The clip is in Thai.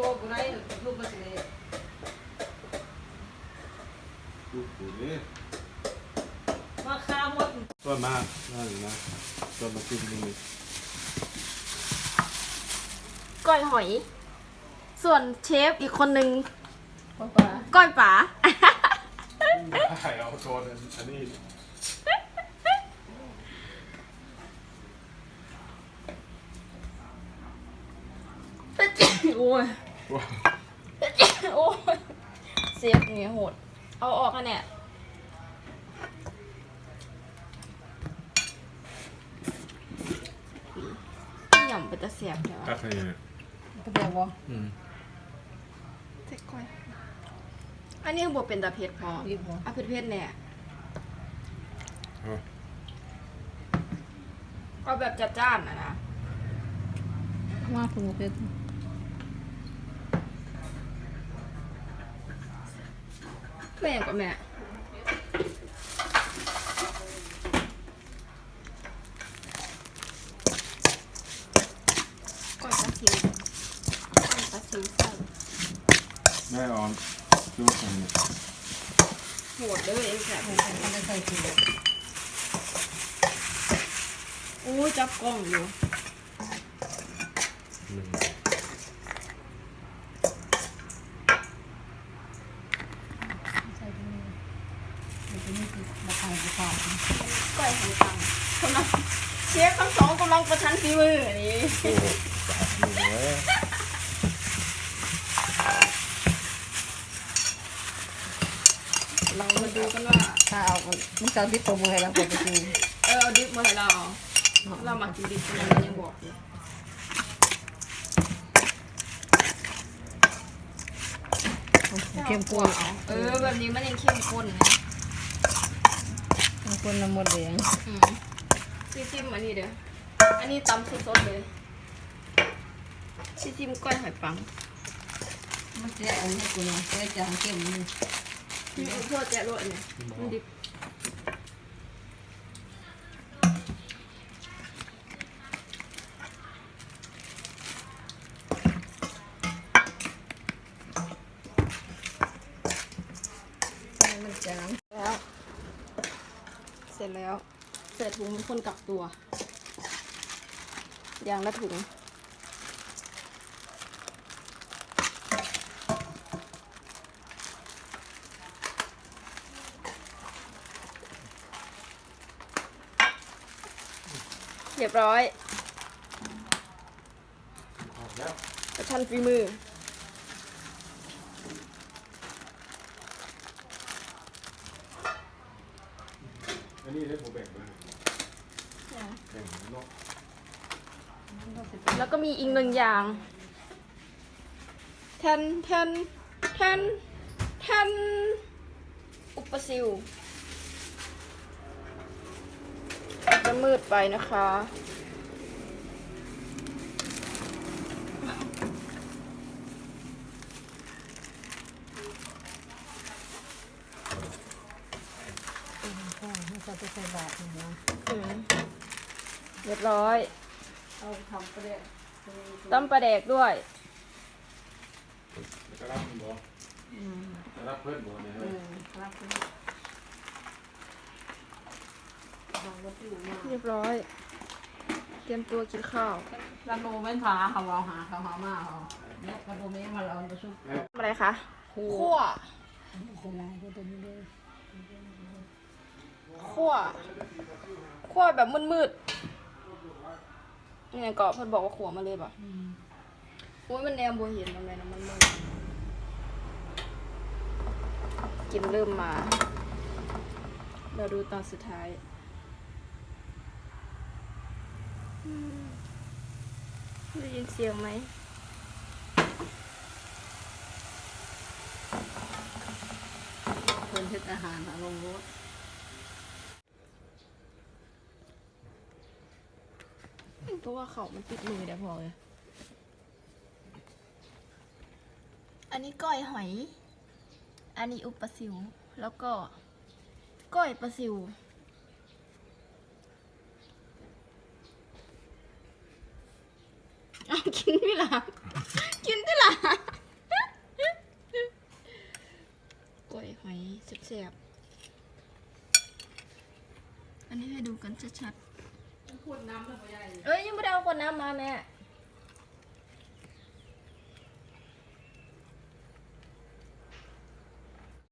กูลูกมาสิยกน่มาข้าหมดต้นมานั่นนะต้นมาจิ้มนี่ก้อยหอย ส่วนเชฟอีกคนนึงก้อยป๋าใครเอาโซนอันนี้โอ้ย โอ้ยเซฟเงี้ยโหด เอาออกกันเนี่ยหย่ำไปตะเสียบเดี๋ยวตักให้เนี่ยกระเดียวบ่อืมเซ็กก้อยอันนี้บวเป็นตะเพ็ดพอรีบบ่เอาเผ็ดเผ็ดๆเนี่ยเอาเอาแบบจัดจ้านนะนะมาคุณเพช แม่งกับแม่ก้อยปลาซิวก้อยปลาซิวใส่แม่ออนดูกันโหดเลยไอ้แสบผมไม่ได้ใส่ถุงโอ้ยจับกล้องอยู่ หนึ่ง ใส่ถุง มันจะมีติดราคาราคาก้อยหันตังกำลังเชฟทั้งสองกำลังประชันฝีมืออันนี้โอ้จับมือเลยเรามาดูกันว่าถ้าเอามึงจะเอาที่ตัวมือให้เราไปกติเออเอาดิบมาให้เราเอาเรามากินดิบกันยังบอกอยู่เข้มข้นเอาเออแบบนี้มันยังเข้มข้นนะ เข้มข้นน้ำมันแดงอืมซีซิมอันนี้เด้อ อันนี้ตำสดๆเลยซีซิมก้อยหอยปังมันจะเอาให้กูนะจะจางเข้มนี่มีอุโทษแจ๊ะรวดเนี่ยมันดิบมันจางแล้วเสร็จแล้วเสร็จถุงเป็นคนกักตัว อย่างละถุง เรียบร้อยเอาแล้วประชันฝีมือ อันนี้ได้ผมแบ่งไปแบ่งเนาะแล้วก็มีอีกหนึ่งอย่างแทนแทนแทนแทนอุปซิลอาจจะมืดไปนะคะ มันจะไปใส่บาตรนะอืมเรียบร้อย เอาทำไปเลยตำปลาแดกด้วย จะรับคุณบ่จะรับเพื่อนบ่เนี่ยอืมครับทำก็อยู่มาเรียบร้อย เตรียมตัวกินข้าวกระโดเว้นผาเขาเอาหาเขาหามาเขาเนี่ยกระโดเม้มาเราไปชุบทำอะไรคะคั่คั่วคนไรก็ตัวนี้เลย คั่วคั่วแบบมืดๆนี่ไงก็เพิ่นบอกว่าขัวมาเลยป่ะอืมโอ้ยมันแนวบัวเห็นทำไมนะมันมืดกลินเริ่มมา เราดูตอนสุดท้ายอืมได้ยินเสียงไหมคนเทศอาหารลงรถ เพราะว่าเขามันติดมือเดี๋ยวพอเลยอันนี้ก้อยหอย อันนี้อุปปลาซิว แล้วก็ก้อยปลาซิว เอากินพี่หล่ะกินที่หล่ะกล้วยหอยแซ่บๆอันนี้ให้ดูกันชัดๆ ขวดน้ำเลยพ่อใหญ่เอ้ยยังไม่ได้เอาขวดน้ำมาแม่